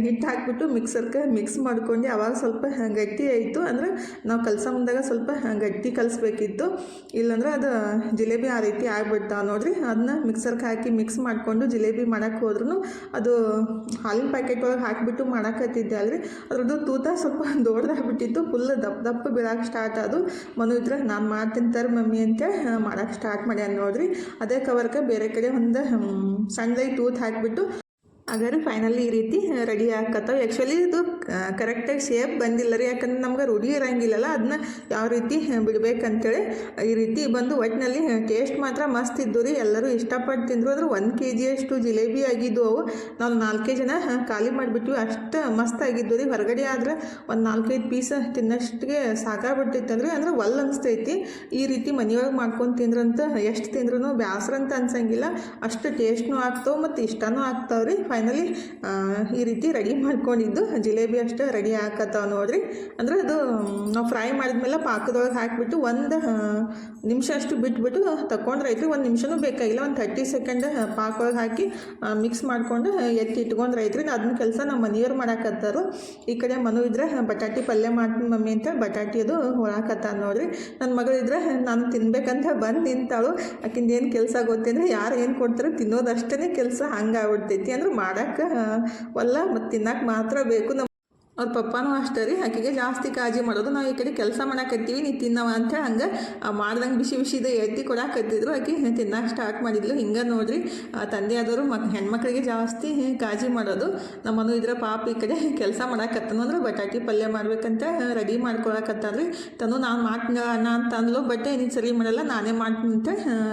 ಹಿಟ್ಟು ಹಾಕಿಬಿಟ್ಟು ಮಿಕ್ಸರ್ಗೆ ಮಿಕ್ಸ್ ಮಾಡ್ಕೊಂಡು, ಅವಾಗ ಸ್ವಲ್ಪ ಗಟ್ಟಿ ಆಯಿತು. ಅಂದ್ರೆ ನಾವು ಕಲಸ ಮುಂದಾಗ ಸ್ವಲ್ಪ ಗಟ್ಟಿ ಕಲಿಸ್ಬೇಕಿತ್ತು. ಇಲ್ಲಾಂದ್ರೆ ಅದು ಜಿಲೇಬಿ ಆ ರೀತಿ ಆಗ್ಬಿಡ್ತಾವೆ ನೋಡ್ರಿ. ಅದನ್ನ ಮಿಕ್ಸರ್ಗೆ ಹಾಕಿ ಮಿಕ್ಸ್ ಮಾಡಿಕೊಂಡು ಜಿಲೇಬಿ ಮಾಡೋಕ್ಕೆ ಹೋದ್ರೂ ಅದು ಹಾಲಿನ ಪ್ಯಾಕೆಟ್ ಒಳಗೆ ಹಾಕಿಬಿಟ್ಟು ಮಾಡಕತ್ತಿದ್ದೆ ಅಲ್ರಿ ಅದ್ರದ್ದು ತೂತ ಸ್ವಲ್ಪ ದೊಡ್ಡದಾಗ್ಬಿಟ್ಟಿತ್ತು ಫುಲ್ ದಪ್ಪ ದಪ್ಪ ಬೀಳಕ್ಕೆ ಸ್ಟಾರ್ಟ್ ಅದು. ಮನು ಇದ್ರೆ ನಾನು ಮಾಡ್ತೀನಿ ತರ ಮಮ್ಮಿ ಅಂತೇಳಿ ಮಾಡಕ್ಕೆ ಸ್ಟಾರ್ಟ್ ಮಾಡ್ಯಾನ ನೋಡ್ರಿ ಅದೇ ಕವರ್ಗೆ ಬೇರೆ ಕಡೆ ಒಂದು ಸಣ್ಣದಾಗಿ ಟೂತ್ ಹಾಕಿಬಿಟ್ಟು, ಹಾಗಾದ್ರೆ ಫೈನಲಿ ಈ ರೀತಿ ರೆಡಿ ಆಕತ್ತವೆ ಆ್ಯಕ್ಚುಲಿ ಇದು ಕರೆಕ್ಟಾಗಿ ಶೇಪ್ ಬಂದಿಲ್ಲ ರೀ. ಯಾಕಂದ್ರೆ ನಮ್ಗೆ ರೂಢಿ ಇರಂಗಿಲ್ಲಲ್ಲ ಅದನ್ನ ಯಾವ ರೀತಿ ಬಿಡ್ಬೇಕಂತೇಳಿ ಈ ರೀತಿ ಬಂದು ಒಟ್ಟಿನಲ್ಲಿ ಟೇಸ್ಟ್ ಮಾತ್ರ ಮಸ್ತ್ ಇದ್ದು ರೀ. ಎಲ್ಲರೂ ಇಷ್ಟಪಟ್ಟು ತಿಂದರು. ಅಂದ್ರೆ ಒಂದು ಕೆ ಜಿಯಷ್ಟು ಜಿಲೇಬಿ ಆಗಿದ್ದು ಅವು. ನಾವು ನಾಲ್ಕೇ ಜನ ಖಾಲಿ ಮಾಡಿಬಿಟ್ವಿ. ಅಷ್ಟು ಮಸ್ತ್ ಆಗಿದ್ದು ರೀ. ಹೊರಗಡೆ ಆದ್ರೆ ಒಂದು ನಾಲ್ಕೈದು ಪೀಸ್ ತಿನ್ನಷ್ಟಿಗೆ ಸಾಕಾಗ್ಬಿಟ್ಟಿತ್ತಂದ್ರೆ ಅಂದ್ರೆ ಒಲ್ ಅನಿಸ್ತೈತಿ. ಈ ರೀತಿ ಮನೆಯೊಳಗೆ ಮಾಡ್ಕೊಂಡು ತಿಂದ್ರಂತ ಎಷ್ಟು ತಿಂದ್ರೂ ಬ್ಯಾಸ್ರ ಅಂತ ಅನ್ಸಂಗಿಲ್ಲ. ಅಷ್ಟು ಟೇಸ್ಟ್ನೂ ಆಗ್ತಾವೆ ಮತ್ತು ಇಷ್ಟನೂ ಆಗ್ತಾವೆ ರೀ. ಫೈನಲಿ ಈ ರೀತಿ ರೆಡಿ ಮಾಡ್ಕೊಂಡಿದ್ದು ಜಿಲೇಬಿ ಅಷ್ಟು ರೆಡಿ ಆಕತ್ತಾವ ನೋಡ್ರಿ. ಅಂದ್ರೆ ಅದು ನಾವು ಫ್ರೈ ಮಾಡಿದ್ಮೇಲೆ ಪಾಕದೊಳಗೆ ಹಾಕಿಬಿಟ್ಟು ಒಂದು ನಿಮಿಷ ಅಷ್ಟು ಬಿಟ್ಬಿಟ್ಟು ತಗೊಂಡ್ರೆ ಐತ್ರಿ ಒಂದು ನಿಮಿಷನೂ ಬೇಕಾಗಿಲ್ಲ ಒಂದು ಥರ್ಟಿ ಸೆಕೆಂಡ್ ಪಾಕೊಳಗೆ ಹಾಕಿ ಮಿಕ್ಸ್ ಮಾಡಿಕೊಂಡು ಎತ್ತಿ ಇಟ್ಕೊಂಡ್ರೆ ಐತ್ರಿ ಅದನ್ನ ಕೆಲಸ ನಮ್ಮ ಮನೆಯವ್ರು ಮಾಡಾಕತ್ತಾರು. ಈ ಕಡೆ ಮನು ಇದ್ರೆ ಬಟಾಟಿ ಪಲ್ಯ ಮಾಡ್ತೀನಿ ಮಮ್ಮಿ ಅಂತ ಬಟಾಟಿ ಅದು ಹೊರಾಕತ್ತ ನೋಡ್ರಿ. ನನ್ನ ಮಗಳಿದ್ರೆ ನಾನು ತಿನ್ಬೇಕಂತ ಬಂದು ನಿಂತಾಳು. ಆಕಿಂದ ಏನು ಕೆಲಸ ಗೊತ್ತಂದ್ರೆ ಯಾರು ಏನು ಕೊಡ್ತಾರೆ ತಿನ್ನೋದಷ್ಟೇ ಕೆಲಸ ಹಂಗೆ ಆಗ್ಬಿಡ್ತೈತಿ ಅಂದ್ರೆ ಮಾಡಕ್ಕೆ ಒಲ್ಲ ಮತ್ತು ತಿನ್ನಕ್ಕೆ ಮಾತ್ರ ಬೇಕು ನಮ್ಮ ಅವ್ರ ಪಪ್ಪನೂ ಅಷ್ಟೇ ರೀ, ಆಕೆಗೆ ಜಾಸ್ತಿ ಕಾಳಜಿ ಮಾಡೋದು. ನಾವು ಈ ಕಡೆ ಕೆಲಸ ಮಾಡಾಕತ್ತೀವಿ, ನೀ ತಿನ್ನವ ಅಂತ ಹಂಗೆ ಮಾಡ್ದಂಗೆ ಬಿಸಿ ಬಿಸಿದ ಎತ್ತಿ ಕೊಡಾಕತ್ತಿದ್ರು. ಆಕೆ ತಿನ್ನಕ್ಕೆ ಸ್ಟಾರ್ಟ್ ಮಾಡಿದ್ಲು. ಹಿಂಗೆ ನೋಡ್ರಿ ಆದವರು ಮಕ್ ಹೆಣ್ಮಕ್ಳಿಗೆ ಜಾಸ್ತಿ ಕಾಳಜಿ ಮಾಡೋದು. ನಮ್ಮನು ಇದ್ರ ಪಾಪ ಈ ಕಡೆ ಕೆಲಸ ಮಾಡಾಕತ್ತನು ಅಂದ್ರೆ ಬಟಾಟಿ ಪಲ್ಯ ಮಾಡ್ಬೇಕಂತ ರೆಡಿ ಮಾಡ್ಕೊಳಕತ್ತಾರ್ರಿ ತನು ನಾನು ಮಾಡ್ತೀನಿ ಅಣ್ಣ ಅಂತ ಅಂದ್ಲು ನೀನು ಸರಿ ಮಾಡಲ್ಲ, ನಾನೇ ಮಾಡ್ತೀನಿ ಅಂತ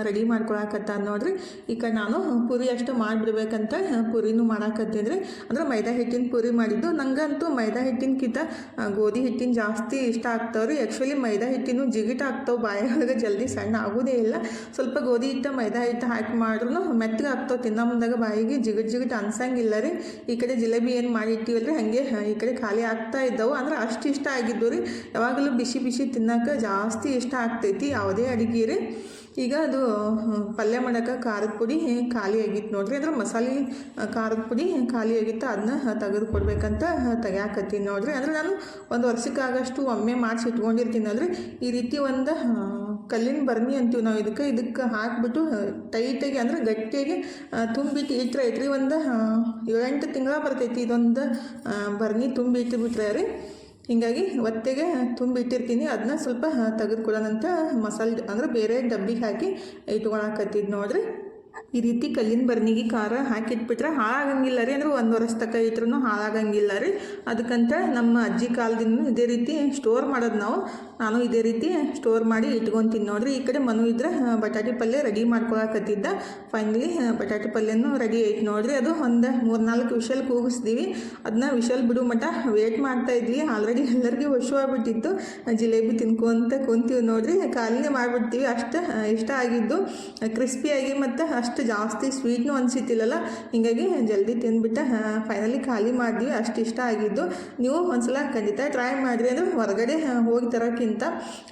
ರೆಡಿ ಮಾಡ್ಕೊಳಕತ್ತ ನೋಡ್ರಿ. ಈ ಕಡೆ ನಾನು ಪೂರಿ ಅಷ್ಟು ಮಾಡಿಬಿಡ್ಬೇಕಂತ ಪೂರಿನೂ ರೀ ಅಂದ್ರೆ ಮೈದಾ ಹಿಟ್ಟಿನ ಪೂರಿ ಮಾಡಿದ್ದು. ನಂಗಂತೂ ಮೈದಾ ಹಿಟ್ಟಿನಕ್ಕಿಂತ ಆ, ಗೋಧಿ ಹಿಟ್ಟಿನ ಜಾಸ್ತಿ ಇಷ್ಟ ಆಗ್ತಾವ್ರಿ. ಆ್ಯಕ್ಚುಲಿ ಮೈದಾ ಹಿಟ್ಟಿನೂ ಜಿಗಿಟ್ ಆಗ್ತಾವೆ ಬಾಯಿಯೊಳಗೆ ಜಲ್ದಿ ಸಣ್ಣ ಆಗೋದೇ ಇಲ್ಲ. ಸ್ವಲ್ಪ ಗೋಧಿ ಹಿಟ್ಟು ಮೈದಾ ಹಿಟ್ಟು ಹಾಕಿ ಮಾಡ್ರೂ ಮೆತ್ತಗೆ ಆಗ್ತಾವೆ. ತಿನ್ನೋ ಮುಂದಾಗ ಬಾಯಿಗೆ ಜಿಗಿಟ್ ಜಿಗಿಟ್ ಅನ್ಸಂಗಿಲ್ಲ ರೀ. ಈ ಕಡೆ ಜಿಲೇಬಿ ಏನು ಮಾಡಿ ರೀ ಹಾಗೆ ಈ ಕಡೆ ಖಾಲಿ ಆಗ್ತಾ ಇದ್ದವು. ಅಂದ್ರೆ ಅಷ್ಟು ಇಷ್ಟ ಆಗಿದ್ದು ರೀ. ಯಾವಾಗಲೂ ಬಿಸಿ ಬಿಸಿ ತಿನ್ನೋಕೆ ಜಾಸ್ತಿ ಇಷ್ಟ ಆಗ್ತೈತಿ. ಯಾವುದೇ ಅಡುಗೆ ರೀ. ಈಗ ಅದು ಪಲ್ಯ ಮಾಡೋಕೆ ಖಾರದ ಪುಡಿ ಖಾಲಿ ಆಗಿತ್ತು ನೋಡ್ರಿ. ಅಂದ್ರೆ ಮಸಾಲೆ ಖಾರದ ಪುಡಿ ಖಾಲಿ ಆಗಿತ್ತು. ಅದನ್ನ ತೆಗೆದು ಕೊಡ್ಬೇಕಂತ ತೆಗ್ಯಾಕತ್ತೀನಿ ನೋಡ್ರಿ. ಅಂದ್ರೆ ನಾನು ಒಂದು ವರ್ಷಕ್ಕಾಗಷ್ಟು ಒಮ್ಮೆ ಮಾಡಿಸಿ ಇಟ್ಕೊಂಡಿರ್ತೀನಿ. ಅಂದರೆ ಈ ರೀತಿ ಒಂದು ಕಲ್ಲಿನ ಬರ್ನಿ ಅಂತೀವಿ ನಾವು ಇದಕ್ಕೆ. ಇದಕ್ಕೆ ಹಾಕ್ಬಿಟ್ಟು ಟೈಟಾಗಿ ಅಂದ್ರೆ ಗಟ್ಟಿಯಾಗಿ ತುಂಬಿಟ್ಟು ಇಟ್ಟರೆ ಐತ್ರಿ ಒಂದು ಏಳೆಂಟು ತಿಂಗಳ ಬರ್ತೈತಿ ಇದೊಂದು ಬರ್ನಿ ತುಂಬಿ ಇಟ್ಟುಬಿಟ್ರೆ ರೀ. ಹಿಂಗಾಗಿ ಒತ್ತೆಗೆ ತುಂಬಿಟ್ಟಿರ್ತೀನಿ ಅದನ್ನ ಸ್ವಲ್ಪ ತೆಗೆದುಕೊಳ್ಳೋಣಂತ ಮಸಾಲೆ ಅಂದ್ರೆ ಬೇರೆ ಡಬ್ಬಿಗೆ ಹಾಕಿ ಇಟ್ಕೊಳಕತ್ತಿದ್ದು ನೋಡ್ರಿ. ಈ ರೀತಿ ಕಲ್ಲಿನ ಬರ್ನಿಗೆ ಖಾರ ಹಾಕಿಟ್ಬಿಟ್ರೆ ಹಾಳಾಗಂಗಿಲ್ಲ ರೀ. ಅಂದ್ರೆ ಒಂದು ವರ್ಷ ತನಕ ಇಟ್ರೂ ಹಾಳಾಗಂಗಿಲ್ಲ ರೀ. ಅದಕ್ಕಂತ ನಮ್ಮ ಅಜ್ಜಿ ಕಾಲದಿಂದ ಇದೇ ರೀತಿ ಸ್ಟೋರ್ ಮಾಡೋದು ನಾವು. ನಾನು ಇದೇ ರೀತಿ ಸ್ಟೋರ್ ಮಾಡಿ ಇಟ್ಕೊತೀನಿ ನೋಡ್ರಿ. ಈ ಕಡೆ ಮನು ಇದ್ರೆ ಬಟಾಟೆ ಪಲ್ಯ ರೆಡಿ ಮಾಡ್ಕೊಳಕತ್ತಿದ್ದ. ಫೈನಲಿ ಬಟಾಟಿ ಪಲ್ಯನೂ ರೆಡಿ ಐತೆ ನೋಡ್ರಿ. ಅದು ಒಂದು ಮೂರ್ನಾಲ್ಕು ವಿಷಲ್ ಕೂಗಿಸ್ತೀವಿ ಅದನ್ನ ವಿಷಲ್ ಬಿಡು ಮಟ ವೇಟ್ ಮಾಡ್ತಾ ಇದ್ವಿ. ಆಲ್ರೆಡಿ ಎಲ್ಲರಿಗೂ ಆಗ್ಬಿಟ್ಟಿತ್ತು. ಜಿಲೇಬಿ ತಿನ್ಕೊಂತ ಕುಂತೀವಿ ನೋಡ್ರಿ. ಕಾಲಿನೇ ಮಾಡಿಬಿಡ್ತೀವಿ. ಅಷ್ಟು ಇಷ್ಟ ಆಗಿದ್ದು ಕ್ರಿಸ್ಪಿಯಾಗಿ ಮತ್ತು ಅಷ್ಟು ಜಾಸ್ತಿ ಸ್ವೀಟ್ನು ಅನಿಸಿತಿಲ್ಲಲ್ಲ? ಹೀಗಾಗಿ ಜಲ್ದಿ ತಿಂದ್ಬಿಟ್ಟು ಫೈನಲಿ ಖಾಲಿ ಮಾಡಿದ್ವಿ, ಅಷ್ಟು ಇಷ್ಟ ಆಗಿದ್ದು. ನೀವು ಒಂದ್ಸಲ ಖಂಡಿತ ಟ್ರೈ ಮಾಡಿರಿ ಅಂದರೆ ಹೊರಗಡೆ ಹೋಗಿ ತರೋಕ್ಕಿಂತ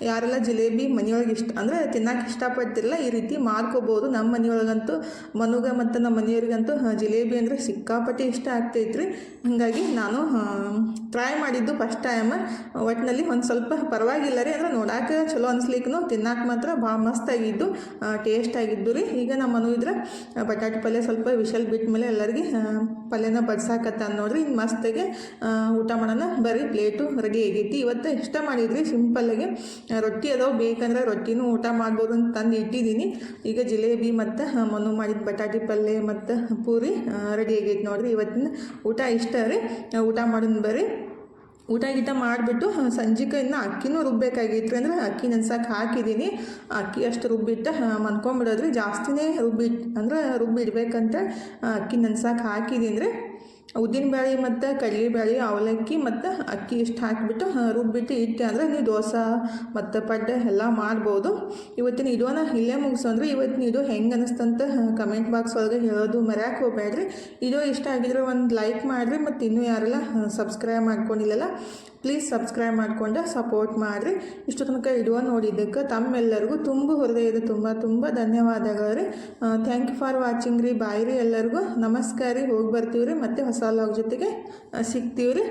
ಯಾರೆಲ್ಲ ಜಿಲೇಬಿ ಮನೆಯೊಳಗೆ ಇಷ್ಟ, ಅಂದರೆ ತಿನ್ನಕ್ಕೆ ಇಷ್ಟಪಡ್ತಿರಲ್ಲ, ಈ ರೀತಿ ಮಾಡ್ಕೋಬೋದು. ನಮ್ಮ ಮನೆಯೊಳಗಂತೂ, ಮನುಗ ಮತ್ತು ನಮ್ಮ ಮನೆಯವ್ರಿಗಂತೂ ಜಿಲೇಬಿ ಅಂದರೆ ಸಿಕ್ಕಾಪಟ್ಟೆ ಇಷ್ಟ ಆಗ್ತೈತ್ರಿ. ಹಾಗಾಗಿ ನಾನು ಟ್ರೈ ಮಾಡಿದ್ದು ಫಸ್ಟ್ ಟೈಮ್ ಒಟ್ಟಿನಲ್ಲಿ ಒಂದು ಸ್ವಲ್ಪ ಪರವಾಗಿಲ್ಲ ರೀ, ಅಂದ್ರೆ ನೋಡೋಕೆ ಚಲೋ ಅನ್ಸ್ಲಿಕ್ಕೂ ತಿನ್ನಕ್ಕೆ ಮಾತ್ರ ಭಾಳ ಮಸ್ತಾಗಿದ್ದು ಟೇಸ್ಟ್ ಆಗಿದ್ದು ರೀ. ಈಗ ನಮ್ಮ ಮನು ಇದ್ರೆ ಬಟಾಟಿ ಪಲ್ಯ ಸ್ವಲ್ಪ ವಿಶಲ್ ಬಿಟ್ಟ ಮೇಲೆ ಎಲ್ಲರಿಗೆ ಪಲ್ಯನ ಬಡ್ಸಾಕತ್ತ ನೋಡ್ರಿ. ಇನ್ನು ಮಸ್ತಾಗೆ ಊಟ ಮಾಡೋಣ. ಬರೀ ಪ್ಲೇಟು ರೆಡಿ ಆಗೈತಿ. ಇವತ್ತು ಇಷ್ಟ ಮಾಡಿದ್ರಿ ಸಿಂಪಲ್ಲಾಗಿ ರೊಟ್ಟಿ ಅದಾವೆ. ಬೇಕಂದ್ರೆ ರೊಟ್ಟಿನೂ ಊಟ ಮಾಡ್ಬೋದು ಅಂತ ತಂದು ಇಟ್ಟಿದ್ದೀನಿ ಈಗ ಜಿಲೇಬಿ ಮತ್ತು ಮನು ಮಾಡಿದ ಬಟಾಟಿ ಪಲ್ಯ ಮತ್ತು ಪೂರಿ ರೆಡಿ ಆಗೈತಿ ನೋಡ್ರಿ. ಇವತ್ತಿನ ಊಟ ಇಷ್ಟ ರೀ. ಊಟ ಮಾಡೋಣ ಬರ್ರಿ. ಊಟ ಗೀಟ ಮಾಡಿಬಿಟ್ಟು ಸಂಜೆಗೆ ಇನ್ನು ಅಕ್ಕಿನೂ ರುಬ್ಬೇಕಾಗಿತ್ತು ಅಂದರೆ ಅಕ್ಕಿ ನೆನ್ಸಕ್ಕೆ ಹಾಕಿದ್ದೀನಿ. ಅಕ್ಕಿ ಅಷ್ಟು ರುಬ್ಬಿಟ್ಟು ಮನ್ಕೊಂಬಿಡೋದ್ರಿ ಜಾಸ್ತಿನೇ ರುಬ್ಬಿಟ್ಟು ಅಂದ್ರೆ ರುಬ್ಬಿಡ್ಬೇಕಂತ ಅಕ್ಕಿ ನೆನ್ಸಕ್ಕೆ ಹಾಕಿದ್ದೀನಿ ರೀ ಉದ್ದಿನಬೇಳೆ ಮತ್ತು ಕಡಲೆಬೇಳೆ ಅವಲಕ್ಕಿ ಮತ್ತು ಅಕ್ಕಿ ಇಷ್ಟು ಹಾಕಿಬಿಟ್ಟು ರುಬ್ಬಿಟ್ಟು ಇಟ್ಟೆ. ಅಂದರೆ ನೀವು ದೋಸೆ ಮತ್ತು ಪಡ್ಡೆ ಎಲ್ಲ ಮಾಡ್ಬೋದು. ಇವತ್ತಿನ ಇಡೋನ ಇಲ್ಲೇ ಮುಗಿಸೋಂದ್ರೆ ಇವತ್ತಿನ ಇದು ಹೆಂಗೆ ಅನಿಸ್ತಂತ ಕಮೆಂಟ್ ಬಾಕ್ಸ್ ಒಳಗೆ ಹೇಳೋದು ಮರ್ಯಾಕೆ ಹೋಗ್ಬೇಡ್ರಿ. ಇದು ಇಷ್ಟ ಆಗಿದ್ರೆ ಒಂದು ಲೈಕ್ ಮಾಡಿರಿ. ಮತ್ತು ಇನ್ನೂ ಯಾರೆಲ್ಲ ಸಬ್ಸ್ಕ್ರೈಬ್ ಮಾಡ್ಕೊಂಡಿಲ್ಲಲ್ಲ ಪ್ಲೀಸ್ ಸಬ್ಸ್ಕ್ರೈಬ್ ಮಾಡಿಕೊಂಡು ಸಪೋರ್ಟ್ ಮಾಡಿರಿ. ಇಷ್ಟು ತನಕ ಇಡುವ ನೋಡಿದ್ದಕ್ಕೆ ತಮ್ಮೆಲ್ಲರಿಗೂ ತುಂಬ ಹೃದಯದ ತುಂಬ ತುಂಬ ಧನ್ಯವಾದಗಳು ರೀ ಥ್ಯಾಂಕ್ ಯು ಫಾರ್ ವಾಚಿಂಗ್ ರೀ. ಬಾಯ್ ರೀ ಎಲ್ಲರಿಗೂ. ನಮಸ್ಕಾರ ರೀ. ಹೋಗಿ ಬರ್ತೀವಿ ರೀ ಮತ್ತು ಹೊಸ ಲಾಗ್ ಜೊತೆಗೆ ಸಿಗ್ತೀವಿ ರೀ